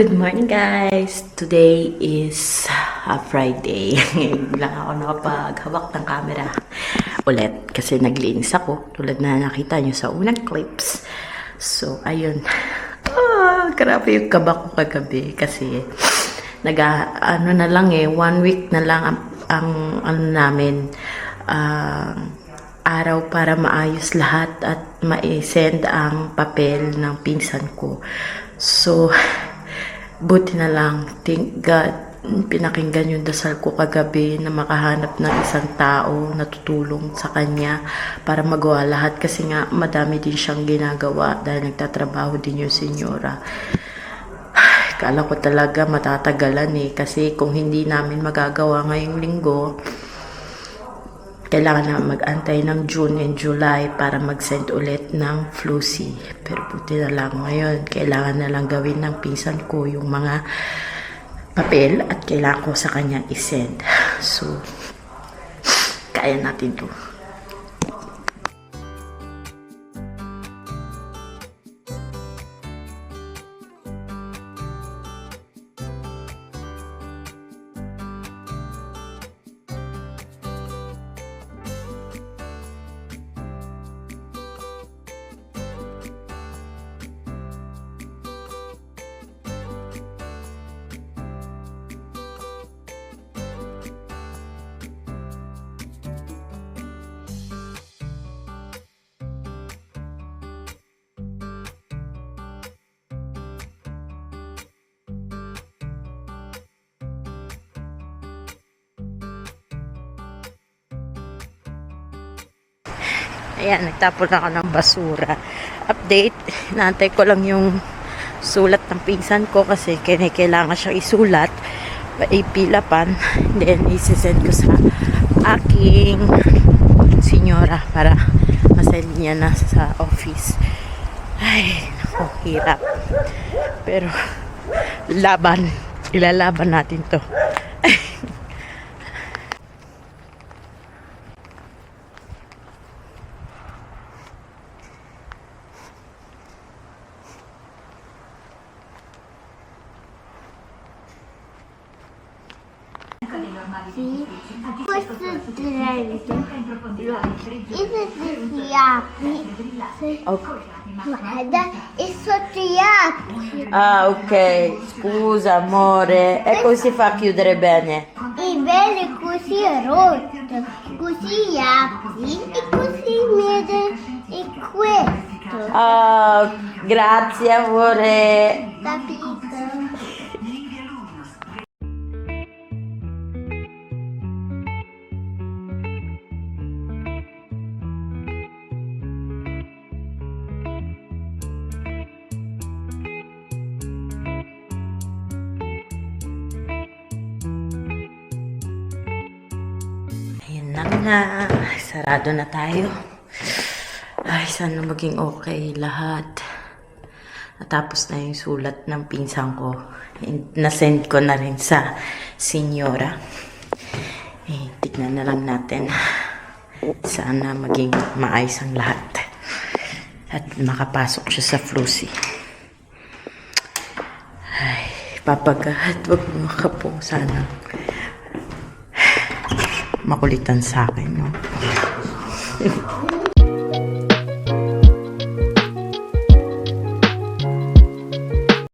Good morning guys! Today is a Friday. Ngayon lang ako nakapaghawak ng camera ulit kasi naglinis ako tulad na nakita nyo sa unang clips. So, ayun. Ah, grabe yung kaba ko kagabi kasi naga, ano na lang eh, one week na lang ang, ang ano namin, ah, araw para maayos lahat at ma-send ang papel ng pinsan ko. So, buti na lang, thank God, pinakinggan yung dasal ko kagabi na makahanap ng isang tao na tutulong sa kanya para magawa lahat kasi nga madami din siyang ginagawa dahil nagtatrabaho din yung senyora. Kala ko talaga matatagalan eh kasi kung hindi namin magagawa ngayong linggo, kailangan na mag-antay ng June and July para mag-send ulit ng Flucy. Pero buti na lang ngayon, kailangan na lang gawin ng pinsan ko yung mga papel at kailangan ko sa kanya isend. So, kaya natin to. Ayan, nagtapon ako ng basura. Update, naantay ko lang yung sulat ng pinsan ko kasi kailangan siya isulat. Ipilapan then isisend ko sa aking senyora para masend niya na sa office. Ay naku, hirap. Pero laban. Ilalaban natin to Sì, questo è trento. E se si apre, guarda, e sotto gli apri. ah ok scusa amore e come si fa a chiudere bene? E bene così è rotto. Così apri e così vede e questo. Ah, grazie amore. Capito? Ayun na nga. Sarado na tayo. Ay, sana maging okay lahat. Natapos na yung sulat ng pinsan ko. Nasend ko na rin sa senyora. Eh, tignan na lang natin. Sana maging maayos ang lahat. At makapasok siya sa Flucy. Ay, papagahat. Wag mo makapo. Sana makulitan sa akin, no?